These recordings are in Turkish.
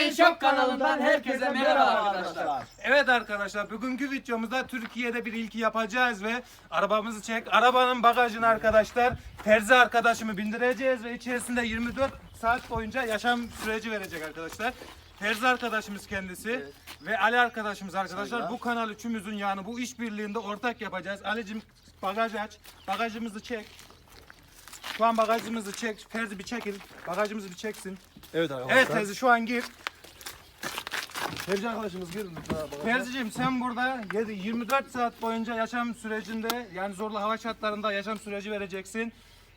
Yemeğin Şok kanalından herkese merhaba arkadaşlar. Evet arkadaşlar bugünkü videomuzda Türkiye'de bir ilki yapacağız ve arabamızı çek. Arabanın bagajını arkadaşlar Terzi arkadaşımı bindireceğiz ve içerisinde 24 saat boyunca yaşam süreci verecek arkadaşlar. Terzi arkadaşımız kendisi ve Ali arkadaşımız arkadaşlar. Bu kanal üçümüzün yani bu işbirliğinde ortak yapacağız. Ali'cim bagaj aç. Bagajımızı çek. Şu an bagajımızı çek. Terzi bir çekil. Bagajımızı bir çeksin. Evet arkadaşlar. Evet Terzi şu an gir. Tercih arkadaşımız girin lütfen. bana. Ferziciğim sen burada 7 24 saat boyunca yaşam sürecinde yani zorlu hava şartlarında yaşam süreci vereceksin.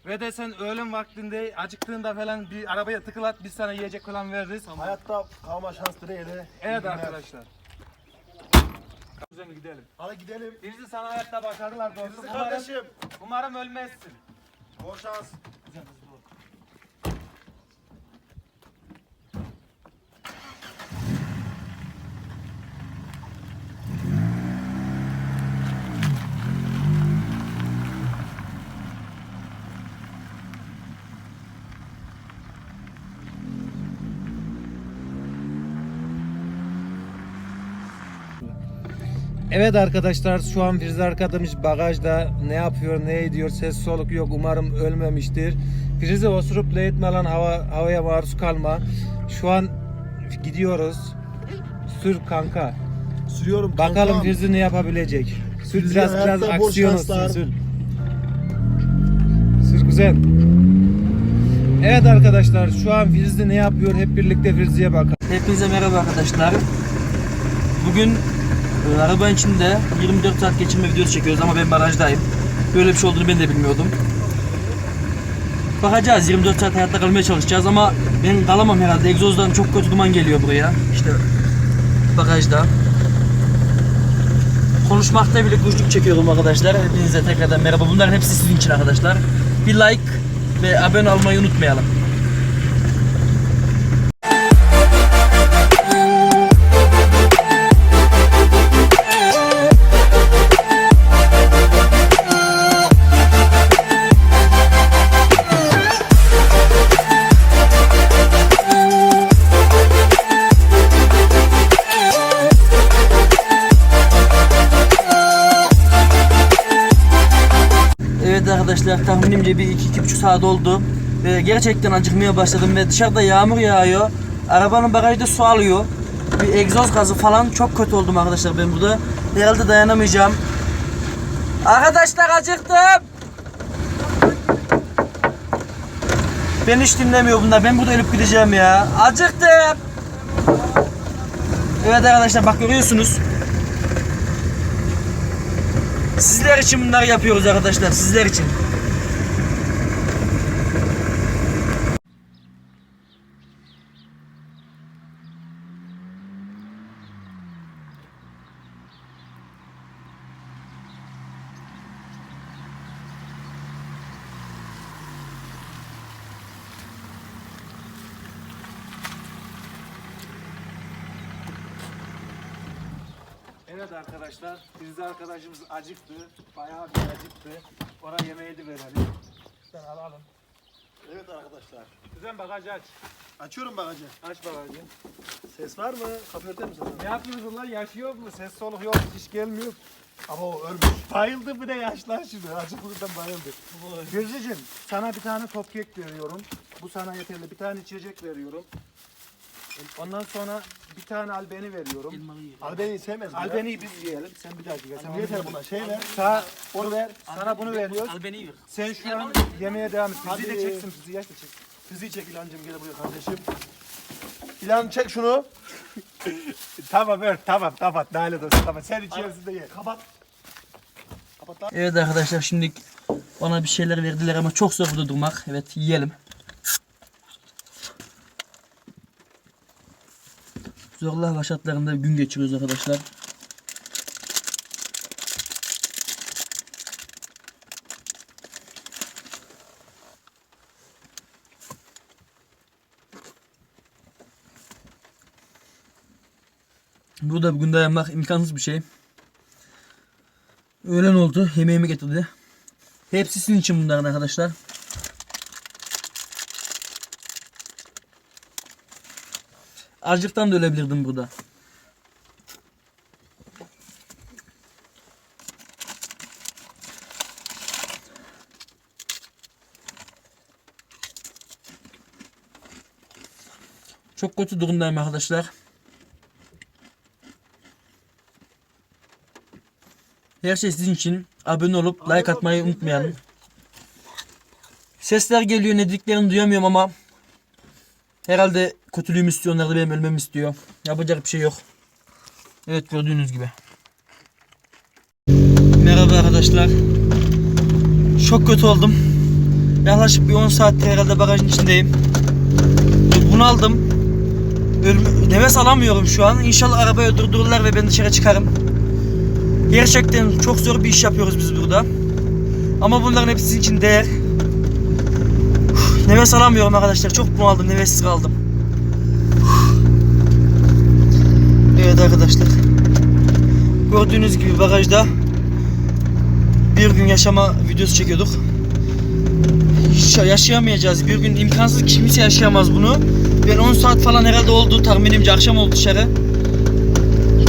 Ve de sen öğlen vaktinde acıktığında falan bir arabaya tıkılat biz sana yiyecek falan veririz. Hayatta kalma şans dileğiyle. Evet arkadaşlar. Güzel gidelim. Hadi gidelim. Birisi sana hayatta başarılar dostum. Birisi Umarım, kardeşim. umarım ölmezsin. Bol şans. Evet arkadaşlar şu an Firzi arkadaşımız bagajda ne yapıyor ne ediyor ses soluk yok umarım ölmemiştir. Firzi osurup etmeden hava, havaya maruz kalma. Şu an gidiyoruz. Sür kanka. Sürüyorum Bakalım kankam. Firzi ne yapabilecek. Sür Firzi biraz biraz aksiyon olsun sür. Sür güzel. Evet arkadaşlar şu an Firzi ne yapıyor hep birlikte Firzi'ye bakalım. Hepinize merhaba arkadaşlar. Bugün e, araba içinde 24 saat geçirme videosu çekiyoruz ama ben barajdayım. Böyle bir şey olduğunu ben de bilmiyordum. Bakacağız 24 saat hayatta kalmaya çalışacağız ama ben kalamam herhalde. Egzozdan çok kötü duman geliyor buraya. İşte bagajda. Konuşmakta bile güçlük çekiyorum arkadaşlar. Hepinize tekrardan merhaba. Bunların hepsi sizin için arkadaşlar. Bir like ve abone olmayı unutmayalım. Arkadaşlar tahminimce bir iki, iki buçuk saat oldu. Ve gerçekten acıkmaya başladım ve dışarıda yağmur yağıyor. Arabanın bagajda su alıyor. Bir egzoz gazı falan çok kötü oldum arkadaşlar ben burada. Herhalde dayanamayacağım. Arkadaşlar acıktım. Ben hiç dinlemiyor bunlar. Ben burada ölüp gideceğim ya. Acıktım. Evet arkadaşlar bak görüyorsunuz. Sizler için bunları yapıyoruz arkadaşlar. Sizler için. Evet arkadaşlar, Firzi arkadaşımız acıktı. Bayağı bir acıktı. Ona yemeği de verelim. Sen alalım. Evet arkadaşlar. Güzel bagajı aç. Açıyorum bagajı. Aç bagajı. Ses var mı? Kapı mi sana? Ne yapıyorsun lan? Yaşıyor mu? Ses soluk yok, hiç gelmiyor. Ama o ölmüş. Bayıldı bir de yaşlar şimdi. Acıklıktan bayıldı. Firzi'cim sana bir tane top kek veriyorum. Bu sana yeterli. Bir tane içecek veriyorum. Ondan sonra bir tane albeni veriyorum. Albeni sevmez? Albeniyi biz yiyelim. Sen bir dakika. Sen Yeter buna. Şey ver. Sağ, onu ver. Sana bunu veriyoruz. Albeni ver. Sen şu an yemeğe devam et. Fiziği de çeksin. Fiziği yaş da çeksin. Fiziği çek İlhancığım gel buraya kardeşim. İlhan çek şunu. Tamam ver. Tamam. Tamam. Nalet olsun. Tamam. Sen içerisinde ye. Kapat. Kapat lan. Evet arkadaşlar şimdi bana bir şeyler verdiler ama çok zor burada durmak. Evet yiyelim. Zorlu hava şartlarında gün geçiriyoruz arkadaşlar. Burada bugün dayanmak imkansız bir şey. Öğlen oldu. Yemeğimi getirdi. Hepsi sizin için bunların arkadaşlar. Açlıktan da ölebilirdim burada. Çok kötü durumdayım arkadaşlar. Her şey sizin için. Abone olup like atmayı unutmayalım. Sesler geliyor ne dediklerini duyamıyorum ama herhalde kötülüğümü istiyorlar da benim ölmemi istiyor. Yapacak bir şey yok. Evet gördüğünüz gibi. Merhaba arkadaşlar. Çok kötü oldum. Yaklaşık bir 10 saattir herhalde bagajın içindeyim. Bunaldım. Ölüm, nefes alamıyorum şu an. İnşallah arabayı durdururlar ve ben dışarı çıkarım. Gerçekten çok zor bir iş yapıyoruz biz burada. Ama bunların hepsi için değer. Nefes alamıyorum arkadaşlar. Çok bunaldım. Nefessiz kaldım. Evet arkadaşlar. Gördüğünüz gibi bagajda bir gün yaşama videosu çekiyorduk. Hiç yaşayamayacağız. Bir gün imkansız kimse yaşayamaz bunu. Ben 10 saat falan herhalde oldu tahminimce akşam oldu dışarı.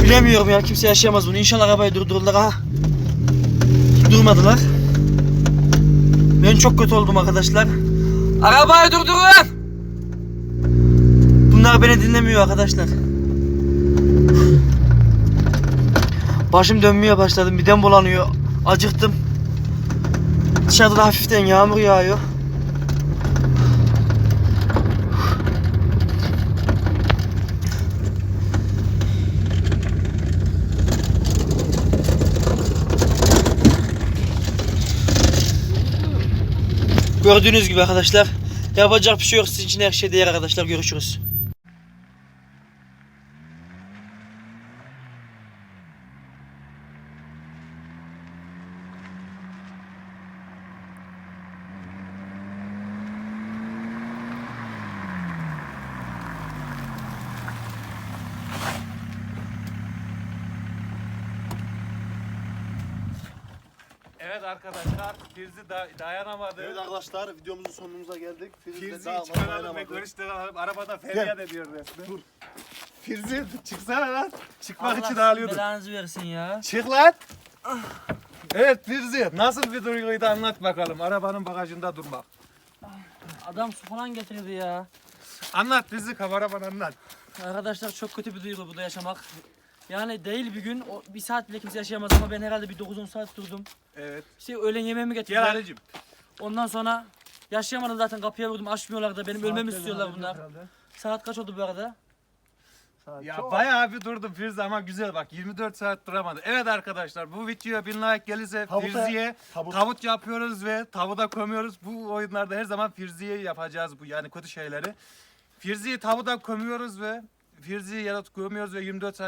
Bilemiyorum ya kimse yaşayamaz bunu. İnşallah arabayı durdururlar ha. Durmadılar. Ben çok kötü oldum arkadaşlar. Arabayı durdurun! Bunlar beni dinlemiyor arkadaşlar. Başım dönmeye başladı. Midem bulanıyor. Acıktım. Dışarıda da hafiften yağmur yağıyor. Gördüğünüz gibi arkadaşlar. Yapacak bir şey yok. Sizin için her şey değer arkadaşlar. Görüşürüz. Evet arkadaşlar Firzi da dayanamadı. Evet arkadaşlar videomuzun sonumuza geldik. Firzi de Firzi'yi daha çıkaralım ve dayanamadı. görüştürelim. Arabada feryat ediyor resmen. Dur. Firzi çıksana lan. Çıkmak için ağlıyordu. belanızı versin ya. Çık lan. Evet Firzi nasıl bir duyguydu anlat bakalım. Arabanın bagajında durmak. Adam su falan getirdi ya. Anlat Firzi kameraman anlat. Arkadaşlar çok kötü bir duygu burada yaşamak. Yani değil bir gün, o, bir saat bile kimse yaşayamaz ama ben herhalde bir 9-10 saat durdum. Evet. İşte öğlen yemeğimi getirdiler. Gel Ali'cim. Ondan sonra yaşayamadım zaten kapıya vurdum açmıyorlar da benim ölmemi istiyorlar bunlar. Saat kaç oldu bu arada? Ya bayağı bir durdum Firzi ama güzel bak 24 saat duramadı. Evet arkadaşlar bu videoya 1000 like gelirse Tabuta- Firzi'ye tabut. tabut yapıyoruz ve tabuda gömüyoruz. Bu oyunlarda her zaman Firzi'ye yapacağız bu yani kötü şeyleri. Firzi'yi tabuda gömüyoruz ve Firzi'yi yarat gömüyoruz ve 24 saat